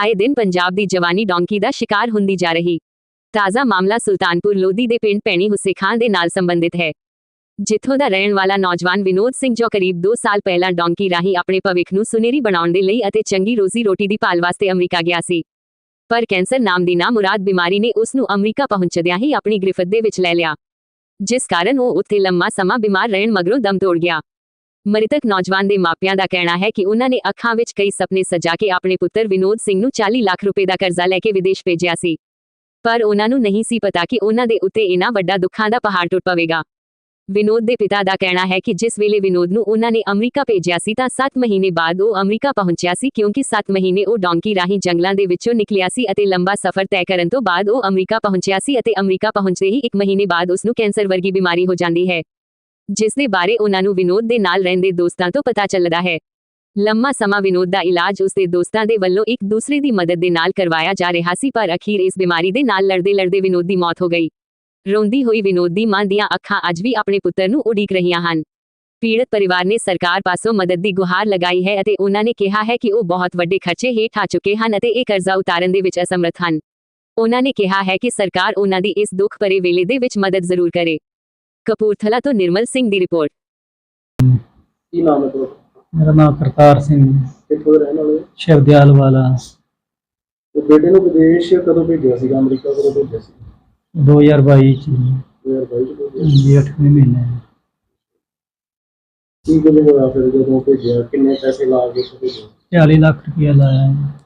ਆਏ ਦਿਨ ਪੰਜਾਬ ਦੀ ਜਵਾਨੀ ਡੌਂਕੀ ਦਾ ਸ਼ਿਕਾਰ ਹੁੰਦੀ ਜਾ ਰਹੀ। ਤਾਜ਼ਾ ਮਾਮਲਾ ਸੁਲਤਾਨਪੁਰ ਲੋਧੀ ਦੇ ਪਿੰਡ ਪੈਣੀ ਹੁੱਸੇ ਖਾਂ ਦੇ ਨਾਲ ਸੰਬੰਧਿਤ ਹੈ। ਜਿੱਥੋਂ ਦਾ ਰਹਿਣ ਵਾਲਾ ਨੌਜਵਾਨ ਵਿਨੋਦ ਸਿੰਘ ਜੋ ਕਰੀਬ 2 ਸਾਲ ਪਹਿਲਾਂ ਡੌਂਕੀ ਰਾਹੀਂ ਆਪਣੇ ਭਵਿੱਖ ਨੂੰ ਸੁਨਹਿਰੀ ਬਣਾਉਣ ਦੇ ਲਈ ਅਤੇ ਚੰਗੀ ਰੋਜ਼ੀ ਰੋਟੀ ਦੀ ਭਾਲ ਵਾਸਤੇ ਅਮਰੀਕਾ ਗਿਆ ਸੀ। ਪਰ ਕੈਂਸਰ ਨਾਮ ਦੀ ਨਾਮੁਰਾਦ ਬਿਮਾਰੀ ਨੇ ਉਸ ਨੂੰ ਅਮਰੀਕਾ ਪਹੁੰਚਦਿਆਂ ਹੀ ਆਪਣੀ ਗ੍ਰਿਫਤ ਦੇ ਵਿੱਚ ਲੈ ਲਿਆ। ਜਿਸ ਕਾਰਨ ਉਹ ਉੱਥੇ ਲੰਮਾ ਸਮਾਂ ਬਿਮਾਰ ਰਹਿਣ ਮਗਰੋਂ ਦਮ ਤੋੜ ਗਿਆ। ਮ੍ਰਿਤਕ ਨੌਜਵਾਨ ਦੇ ਮਾਪਿਆਂ ਦਾ ਕਹਿਣਾ ਹੈ ਕਿ ਉਹਨਾਂ ਨੇ ਅੱਖਾਂ ਵਿੱਚ ਕਈ ਸੁਪਨੇ ਸਜਾ ਕੇ ਆਪਣੇ ਪੁੱਤਰ ਵਿਨੋਦ ਸਿੰਘ ਨੂੰ 40 ਲੱਖ ਰੁਪਏ ਦਾ ਕਰਜ਼ਾ ਲੈ ਕੇ ਵਿਦੇਸ਼ ਭੇਜਿਆ ਸੀ। ਪਰ ਉਹਨਾਂ ਨੂੰ ਨਹੀਂ ਸੀ ਪਤਾ ਕਿ ਉਹਨਾਂ ਦੇ ਉੱਤੇ ਇਨਾ ਵੱਡਾ ਦੁੱਖਾਂ ਦਾ ਪਹਾੜ ਟੁੱਟ ਪਵੇਗਾ। ਵਿਨੋਦ ਦੇ ਪਿਤਾ ਦਾ ਕਹਿਣਾ ਹੈ ਕਿ ਜਿਸ ਵੇਲੇ ਵਿਨੋਦ ਨੂੰ ਉਹਨਾਂ ਨੇ ਅਮਰੀਕਾ ਭੇਜਿਆ ਸੀ ਤਾਂ 7 ਮਹੀਨੇ ਬਾਅਦ ਉਹ ਅਮਰੀਕਾ ਪਹੁੰਚਿਆ ਸੀ ਕਿਉਂਕਿ 7 ਮਹੀਨੇ ਉਹ ਡੌਂਕੀ ਰਾਹੀਂ ਜੰਗਲਾਂ ਦੇ ਵਿੱਚੋਂ ਨਿਕਲਿਆ ਸੀ ਅਤੇ ਲੰਬਾ ਸਫ਼ਰ ਤੈਅ ਕਰਨ ਤੋਂ ਬਾਅਦ ਉਹ ਅਮਰੀਕਾ ਪਹੁੰਚਿਆ ਸੀ ਅਤੇ ਅਮਰੀਕਾ ਪਹੁੰਚਦੇ ਹੀ 1 ਮਹੀਨੇ ਬਾਅਦ ਉਸ ਨੂੰ ਕੈਂਸਰ ਵਰਗੀ ਬਿਮਾਰੀ ਹੋ ਜਾਂਦੀ ਹੈ। ਜਿਸ ਦੇ ਬਾਰੇ ਉਹਨਾਂ ਨੂੰ ਵਿਨੋਦ ਦੇ ਨਾਲ ਰਹਿੰਦੇ ਦੋਸਤਾਂ ਤੋਂ ਪਤਾ ਚੱਲਦਾ ਹੈ। ਲੰਮਾ ਸਮਾਂ ਵਿਨੋਦ ਦਾ ਇਲਾਜ ਉਸਦੇ ਦੋਸਤਾਂ ਦੇ ਵੱਲੋਂ ਇੱਕ ਦੂਸਰੇ ਦੀ ਮਦਦ ਦੇ ਨਾਲ ਕਰਵਾਇਆ ਜਾ ਰਿਹਾ ਸੀ, ਪਰ ਅਖੀਰ ਇਸ ਬਿਮਾਰੀ ਦੇ ਨਾਲ ਲੜਦੇ ਲੜਦੇ ਵਿਨੋਦ ਦੀ ਮੌਤ ਹੋ ਗਈ। ਰੋਂਦੀ ਹੋਈ ਵਿਨੋਦ ਦੀ ਮਾਂ ਦੀਆਂ ਅੱਖਾਂ ਅੱਜ ਵੀ ਆਪਣੇ ਪੁੱਤਰ ਨੂੰ ਉਡੀਕ ਰਹੀਆਂ ਹਨ। ਪੀੜਤ ਪਰਿਵਾਰ ਨੇ ਸਰਕਾਰ ਪਾਸੋਂ ਮਦਦ ਦੀ ਗੁਹਾਰ ਲਗਾਈ ਹੈ ਅਤੇ ਉਹਨਾਂ ਨੇ ਕਿਹਾ ਹੈ ਕਿ ਉਹ ਬਹੁਤ ਵੱਡੇ ਖਰਚੇ ਹੇਠ ਆ ਚੁੱਕੇ ਹਨ ਅਤੇ ਇਹ ਕਰਜ਼ਾ ਉਤਾਰਨ ਦੇ ਵਿੱਚ ਅਸਮਰਥ ਹਨ। ਉਹਨਾਂ ਨੇ ਕਿਹਾ ਹੈ ਕਿ ਸਰਕਾਰ ਉਹਨਾਂ ਦੀ ਇਸ ਦੁੱਖ ਭਰੇ ਵੇਲੇ ਦੇ ਵਿੱਚ ਮਦਦ ਜ਼ਰੂਰ ਕਰੇ। ਕਪੂਰਥਲਾ ਤੋਂ ਨਿਰਮਲ ਸਿੰਘ ਦੀ ਰਿਪੋਰਟ। ਕੀ ਨਾਮ ਹੈ ਤੁਹਾਡਾ? ਮੇਰਾ ਨਾਮ ਕਰਤਾਰ ਸਿੰਘ ਕਿੱਥੋਂ ਦੇ ਰਹਿਣ ਵਾਲੇ ਹੋ? ਸ਼ਿਵਦਿਆਲ ਵਾਲਾ। ਤੇ ਬੇਟੇ ਨੂੰ ਵਿਦੇਸ਼ ਕਦੋਂ ਭੇਜਿਆ ਸੀਗਾ? ਅਮਰੀਕਾ ਕਦੋਂ ਭੇਜਿਆ ਸੀ? 2022 ਚ 2022 ਚ ਭੇਜਿਆ ਜੀ 8ਵੇਂ ਮਹੀਨੇ। ਕੀ ਕੁਝ ਹੋਇਆ ਫਿਰ ਜਦੋਂ ਭੇਜਿਆ? ਕਿੰਨੇ ਪੈਸੇ ਲਾ ਕੇ ਉਸ ਭੇਜਿਆ? 40 ਲੱਖ ਰੁਪਇਆ ਲਾਇਆ ਜੀ।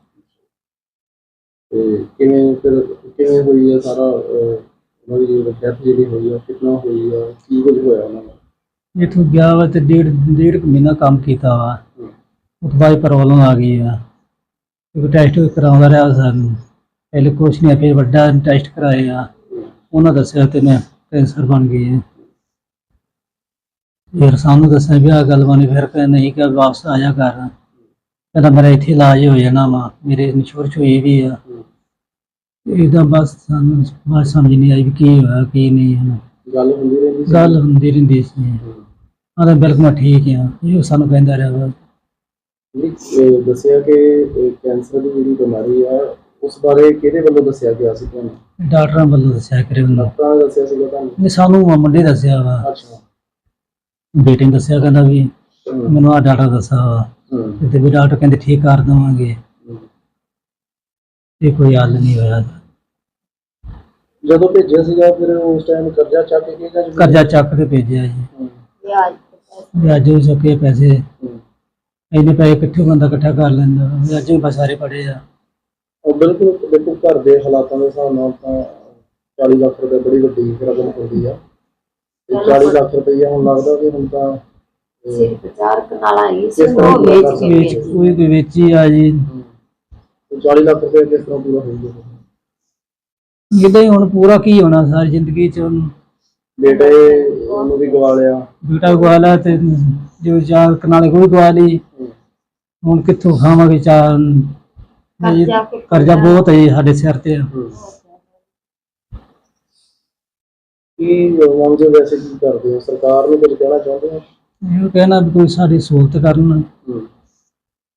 ਤੇ ਕਿਵੇਂ ਫਿਰ ਕਿਵੇਂ ਹੋਈ ਹੈ ਸਾਰਾ ਅਹ, ਉਹਨਾਂ ਦੀ ਡੈਥ ਜਿਹੜੀ ਹੋਈ ਹੈ ਕਿੰਨਾ ਹੋਈ ਹੈ ਕੀ ਕੁਝ ਹੋਇਆ ਉਹਨਾਂ ਨਾਲ? ਇੱਥੋਂ ਗਿਆ ਵਾ ਤੇ ਡੇਢ ਡੇਢ ਕੁ ਮਹੀਨਾ ਕੰਮ ਕੀਤਾ ਵਾ। ਉਸ ਤੋਂ ਬਾਅਦ ਪ੍ਰੋਬਲਮ ਆ ਗਈ ਆ। ਇੱਕ ਟੈਸਟ ਕਰਾਉਂਦਾ ਰਿਹਾ ਸਾਨੂੰ। ਪਹਿਲੇ ਕੁਛ ਨਹੀਂ ਫਿਰ ਵੱਡਾ ਟੈਸਟ ਕਰਾਏ ਆ। ਉਹਨਾਂ ਦੱਸਿਆ ਤੇ ਮੈਂ ਕੈਂਸਰ ਬਣ ਗਈ ਹੈ ਫਿਰ ਸਾਨੂੰ ਦੱਸਿਆ ਵੀ ਆ ਗੱਲ ਬਣੀ ਫਿਰ ਕਹਿੰਦੇ ਨਹੀਂ ਕਿ ਵਾਪਸ ਆ ਜਾ ਕਰ। ਕਹਿੰਦਾ ਮੇਰਾ ਇੱਥੇ ਇਲਾਜ ਹੋ ਜਾਣਾ ਵਾ। ਮੇਰੇ ਇੰਸ਼ੋਰੈਂਸ ਹੋਈ ਵੀ ਆ। ਇਹਦਾ ਬਸ ਸਾਨੂੰ ਬਾਤ ਸਮਝ ਨਹੀਂ ਆਈ ਵੀ ਕੀ ਹੋਇਆ ਕੀ ਨਹੀਂ ਹੈ ਗੱਲ ਹੁੰਦੀ ਰਹਿੰਦੀ ਸੀ। ਗੱਲ ਹੁੰਦੀ ਰਹਿੰਦੀ ਸੀ। ਆਂਦਾ ਬਿਲਕੁਲ ਮੈਂ ਠੀਕ ਆ। ਇਹ ਸਾਨੂੰ ਕਹਿੰਦਾ ਰਿਹਾ ਵਾ। ਇਹ ਦੱਸਿਆ ਕਿ ਇਹ ਕੈਂਸਰ ਦੀ ਜਿਹੜੀ ਬਿਮਾਰੀ ਆ ਉਸ ਬਾਰੇ ਕਿਹਦੇ ਵੱਲੋਂ ਦੱਸਿਆ ਗਿਆ ਸੀ ਤੁਹਾਨੂੰ? ਡਾਕਟਰਾਂ ਵੱਲੋਂ ਦੱਸਿਆ ਕਰੇ ਉਹਨਾਂ ਡਾਕਟਰਾਂ ਨੇ ਦੱਸਿਆ ਸੀਗਾ ਤੁਹਾਨੂੰ? ਨੇ ਸਾਨੂੰ ਮੁੰਡੇ ਦੱਸਿਆ ਵਾ। ਅੱਛਾ। ਬੇਟੇ ਨੇ ਦੱਸਿਆ ਕਹਿੰਦਾ ਵੀ ਮੈਨੂੰ ਆ ਡਾਕਟਰ ਦੱਸਿਆ ਵਾ। ਤੇ ਵੀ ਡਾਕਟਰ ਕਹਿੰਦੇ ਠੀਕ ਕਰ ਦਵਾਂਗੇ। ਤੇ ਕੋਈ ਹੱਲ ਨਹੀਂ ਹੋਇਆ ਜਦੋਂ ਭੇਜਿਆ ਸੀਗਾ ਫਿਰ ਉਸ ਟਾਈਮ ਕਰਜ਼ਾ ਚੱਕ ਕੇ ਜਾਂ ਕਰਜ਼ਾ ਚੱਕ ਕੇ ਭੇਜਿਆ ਜੀ। ਹਮ, ਵਿਆਜ ਹੋ ਸਕੇ ਪੈਸੇ। ਹਮ। ਇੰਨੇ ਪੈਸੇ ਇਕੱਠੇ ਬੰਦਾ ਇਕੱਠਾ ਕਰ ਲੈਂਦਾ। ਵਿਆਜ ਵੀ ਬਸ ਸਾਰੇ ਪੜੇ ਆ। ਉਹ ਬਿਲਕੁਲ ਦੇਖੋ ਘਰ ਦੇ ਹਾਲਾਤਾਂ ਦੇ ਹਿਸਾਬ ਨਾਲ ਤਾਂ 40 ਲੱਖ ਰੁਪਏ ਬੜੀ ਵੱਡੀ ਰਕਮ ਹੁੰਦੀ ਆ। ਤੇ 40 ਲੱਖ ਰੁਪਏ ਹੁਣ ਲੱਗਦਾ ਕਿ ਹੁਣ ਤਾਂ ਅਹ, ਸਿਰਫ ਚਾਰ ਕਨਾਲਾਂ ਹੀ ਸੀ ਉਹ ਵੇਚ ਕੇ ਵੇਚ। ਭੇਜ ਕੋਈ ਕੋਈ ਵੇਚੀ ਆ ਜੀ। ਤੇ 40 ਲੱਖ ਰੁਪਏ ਕਿਸ ਤਰ੍ਹਾਂ ਪੂਰਾ ਹੋਊਗਾ? ਜਿੱਦਾਂ ਹੀ ਹੁਣ ਪੂਰਾ ਕੀ ਹੋਣਾ ਸਾਰੀ ਜ਼ਿੰਦਗੀ ਚ ਹੁਣ? ਬੇਟੇ ਨੂੰ ਵੀ ਗਵਾ ਲਿਆ। ਬੇਟਾ ਗਵਾ ਲਿਆ ਤੇ ਜੋ ਚਾਰ ਕਨਾਲੇ ਕੋਈ ਗਵਾ ਲਈ। ਹੁਣ ਕਿੱਥੋਂ ਖਾਵਾਂਗੇ ਚਾਰ? ਕਰਜ਼ਾ ਬਹੁਤ ਹੈ ਜੀ ਸਾਡੇ ਸਿਰ ਤੇ। ਕੀ ਮੰਗ ਵੈਸੇ ਕੀ ਕਰਦੇ ਹੋ? ਸਰਕਾਰ ਨੂੰ ਕੁਝ ਕਹਿਣਾ ਚਾਹੁੰਦੇ ਹੋ? ਇਹ ਕਹਿਣਾ ਵੀ ਕੋਈ ਸਾਡੀ ਸਹੂਲਤ ਕਰਨ।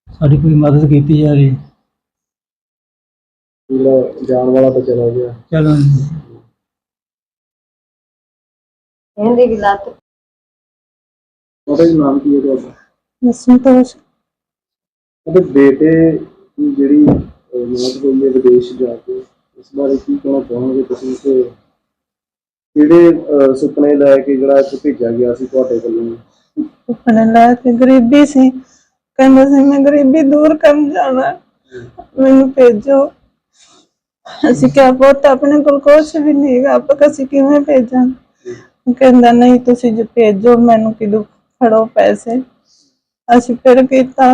ਸਾਡੀ ਕੋਈ ਮਦਦ ਕੀਤੀ ਜਾਵੇ। ਜਿਹੜਾ ਜਾਣ ਵਾਲਾ ਤਾਂ ਚਲਾ ਗਿਆ। ਚਲੋ ਇਹਦੀ ਵੀ ਲੱਤ। ਉਹਦਾ ਹੀ ਨਾਮ ਕੀ ਹੈ ਤੁਹਾਡਾ? ਸੰਤੋਸ਼ ਉਹਦੇ ਬੇਟੇ ਦੀ ਜਿਹੜੀ ਅਹ, ਮੌਤ ਹੋਈ ਹੈ ਵਿਦੇਸ਼ ਜਾ ਕੇ ਇਸ ਬਾਰੇ ਕੀ ਕਹਿਣਾ ਚਾਹੋਗੇ ਤੁਸੀਂ ਕਿ ਕਿਹੜੇ ਅਹ, ਸੁਪਨੇ ਲੈ ਕੇ ਜਿਹੜਾ ਇੱਥੇ ਭੇਜਿਆ ਗਿਆ ਸੀ ਤੁਹਾਡੇ ਵੱਲੋਂ? ਆਪਣੇ ਲੈ ਕੇ ਗਰੀਬੀ ਸੀ। ਕਹਿੰਦਾ ਸੀ ਮੈਂ ਗਰੀਬੀ ਦੂਰ ਕਰਨ ਜਾਣਾ। ਮੈਨੂੰ ਭੇਜੋ। ਅਸੀਂ ਕਿਹਾ ਪੁੱਤ ਆਪਣੇ ਕੋਲ ਕੁਛ ਵੀ ਨਹੀਂ ਹੈਗਾ ਆਪਾਂ ਅਸੀਂ ਕਿਵੇਂ ਭੇਜਾਂ ਉਹ ਕਹਿੰਦਾ ਨਹੀਂ ਤੁਸੀਂ ਜੇ ਭੇਜੋ ਮੈਨੂੰ ਕਿਦੋਂ ਫੜੋ ਪੈਸੇ? ਅਸੀਂ ਫਿਰ ਕੀਤਾ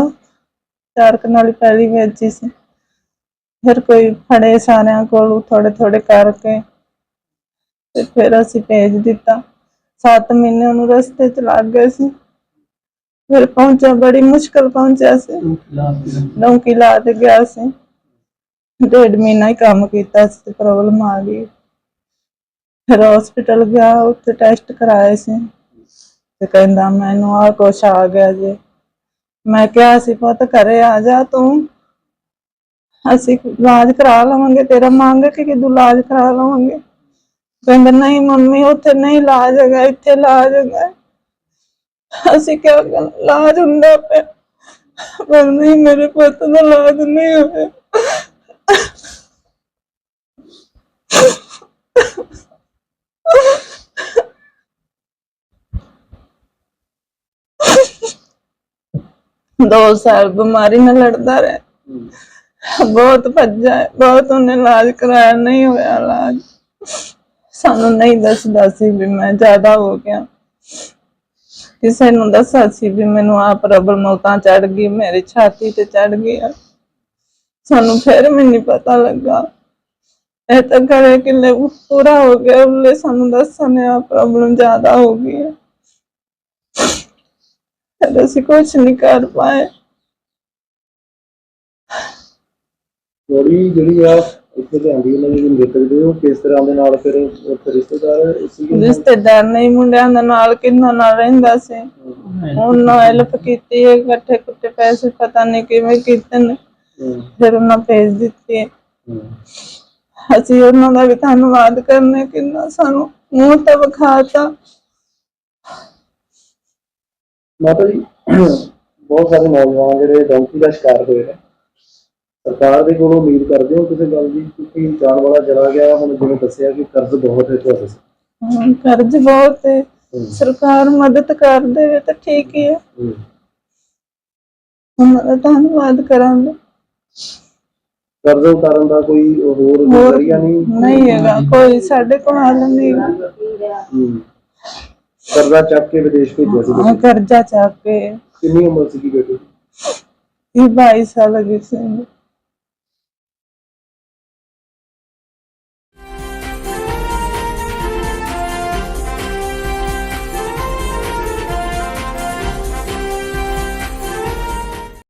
ਚਾਰ ਕਨਾਲੀ ਪਹਿਲੀ ਵੇਚੀ ਸੀ। ਫਿਰ ਕੋਈ ਫੜੇ ਸਾਰਿਆਂ ਕੋਲੋਂ ਥੋੜੇ ਥੋੜੇ ਕਰਕੇ ਤੇ ਫਿਰ ਅਸੀਂ ਭੇਜ ਦਿੱਤਾ। 7 ਮਹੀਨੇ ਉਹਨੂੰ ਰਸਤੇ ਚ ਲੱਗ ਗਏ ਸੀ। ਫਿਰ ਪਹੁੰਚਿਆ ਬੜੀ ਮੁਸ਼ਕਲ ਪਹੁੰਚਿਆ ਸੀ। ਡੌਂਕੀ ਲਾ ਤੇ ਗਿਆ ਸੀ। ਡੇਢ ਮਹੀਨਾ ਹੀ ਕੰਮ ਕੀਤਾ ਸੀ ਤੇ ਪ੍ਰੋਬਲਮ ਆ ਗਈ। ਫਿਰ ਹਸਪੀਟਲ ਗਿਆ, ਉੱਥੇ ਟੈਸਟ ਕਰਾਏ ਸੀ। ਤੇ ਕਹਿੰਦਾ ਮੈਨੂੰ ਆ ਕੁਛ ਆ ਗਿਆ ਜੇ। ਮੈਂ ਕਿਹਾ ਸੀ ਪੁੱਤ ਘਰੇ ਆ ਜਾ ਤੂੰ। ਅਸੀਂ ਇਲਾਜ ਕਰਾ ਲਵਾਂਗੇ, ਤੇਰਾ ਮੰਗ ਕੇ ਕਿ ਤੂੰ ਇਲਾਜ ਕਰਾ ਲਵਾਂਗੇ? ਕਹਿੰਦਾ, ਨਹੀਂ ਮੰਮੀ, ਉੱਥੇ ਨਹੀਂ ਇਲਾਜ ਹੈਗਾ, ਇੱਥੇ ਇਲਾਜ ਹੈਗਾ। ਅਸੀਂ ਕਿਹਾ ਇਲਾਜ ਹੁੰਦਾ ਪਿਆ? ਪਰ ਨਹੀਂ ਮੇਰੇ ਪੁੱਤ ਦਾ ਇਲਾਜ ਨਹੀਂ ਹੋਇਆ। ਦੋ ਸਾਲ ਬਿਮਾਰੀ ਨਾਲ ਲੜਦਾ ਰਿਹਾ। ਬਹੁਤ ਭੱਜਾ ਹੈ, ਬਹੁਤ ਉਹਨੇ ਇਲਾਜ ਕਰਾਇਆ ਨਹੀਂ ਹੋਇਆ ਇਲਾਜ। ਸਾਨੂੰ ਨਹੀਂ ਦੱਸਦਾ ਸੀ ਵੀ ਮੈਂ ਜ਼ਿਆਦਾ ਹੋ ਗਿਆ। ਕਿਸੇ ਨੂੰ ਦੱਸਿਆ ਸੀ ਵੀ ਮੈਨੂੰ ਆ ਪ੍ਰੋਬਲਮ ਉਤਾਂ ਚੜ ਗਈ ਮੇਰੀ ਛਾਤੀ ਤੇ ਚੜ ਗਈ ਆ। ਸਾਨੂੰ ਫਿਰ ਵੀ ਨਹੀਂ ਪਤਾ ਲੱਗਾ। ਇਹ ਤਾਂ ਕਰੇ ਕਿ ਪੂਰਾ ਹੋ ਗਿਆ ਉਹਨੇ ਸਾਨੂੰ ਦੱਸਣ ਆ ਪ੍ਰੋਬਲਮ ਜ਼ਿਆਦਾ ਹੋ ਗਈ ਹੈ। ਫਿਰ ਅਸੀਂ ਕੁਝ ਨਹੀਂ ਕਰ ਪਾਏ। ਬੋਡੀ ਜਿਹੜੀ ਆ ਇੱਥੇ ਲਿਆਂਦੀ ਉਹਨਾਂ ਦੀ ਮ੍ਰਿਤਕ ਦੇ ਉਹ ਕਿਸ ਤਰ੍ਹਾਂ ਦੇ ਨਾਲ ਫਿਰ ਉੱਥੇ ਰਿਸ਼ਤੇਦਾਰ ਸੀਗੇ ਰਿਸ਼ਤੇਦਾਰ ਨਹੀਂ ਮੁੰਡਿਆਂ ਦੇ ਨਾਲ ਕਿੰਨਾ ਨਾਲ ਰਹਿੰਦਾ ਸੀ। ਉਹਨਾਂ ਹੈਲਪ ਕੀਤੀ ਹੈ ਇਕੱਠੇ ਕੁੱਟੇ ਪੈਸੇ ਪਤਾ ਨਹੀਂ ਕਿਵੇਂ ਕੀਤੇ ਨੇ। ਹਮ, ਫਿਰ ਉਹਨਾਂ ਭੇਜ ਦਿੱਤੇ। ਹਮ। ਅਸੀਂ ਉਹਨਾਂ ਦਾ ਵੀ ਧੰਨਵਾਦ ਕਰਨੇ ਕਿੰਨਾ ਸਾਨੂੰ ਮੂੰਹ ਤੇ ਵਿਖਾਤਾ। ਮਾਤਾ ਜੀ ਬਹੁਤ ਸਾਰੇ ਨੌਜਵਾਨ ਜਿਹੜੇ ਡੌਂਕੀ ਦਾ ਸ਼ਿਕਾਰ ਹੋਏ ਨੇ। ਸਰਕਾਰ ਦੇ ਕੋਲੋਂ ਉਮੀਦ ਕਰਦੇ ਹੋ ਕਿਸੇ ਗੱਲ ਦੀ ਕਿਉਂਕਿ ਜਾਣ ਵਾਲਾ ਚਲਾ ਗਿਆ। ਹੁਣ ਜਿਵੇਂ ਦੱਸਿਆ ਕਿ ਕਰਜ਼ ਬਹੁਤ ਹੈ ਤੁਹਾਡੇ ਸਿਰ। ਹਾਂ, ਕਰਜ਼ ਬਹੁਤ ਹੈ। ਸਰਕਾਰ ਮਦਦ ਕਰ ਦੇਵੇ ਤਾਂ ਠੀਕ ਹੀ ਹੈ। ਉਹਨਾਂ ਦਾ ਧੰਨਵਾਦ ਕਰਾਂਗੇ। ਕਰਜ਼ ਉਤਾਰਨ ਦਾ ਕੋਈ ਹੋਰ ਹੋਰ ਜ਼ਰੀਆ ਨਹੀਂ? ਨਹੀਂ ਹੈਗਾ। ਕੋਈ ਸਾਡੇ ਕੋਲ ਹੱਲ ਨਹੀਂ ਹੈਗਾ। ਕਰਜ਼ਾ ਚੱਕ ਕੇ ਵਿਦੇਸ਼ ਭੇਜਿਆ ਸੀ ਹਾਂ, ਕਰਜ਼ਾ ਚੱਕ ਕੇ। ਕਿੰਨੀ ਉਮਰ ਸੀ ਬੇਟੇ ਇਹ 22 ਸਾਲ ਦੀ ਸੀ।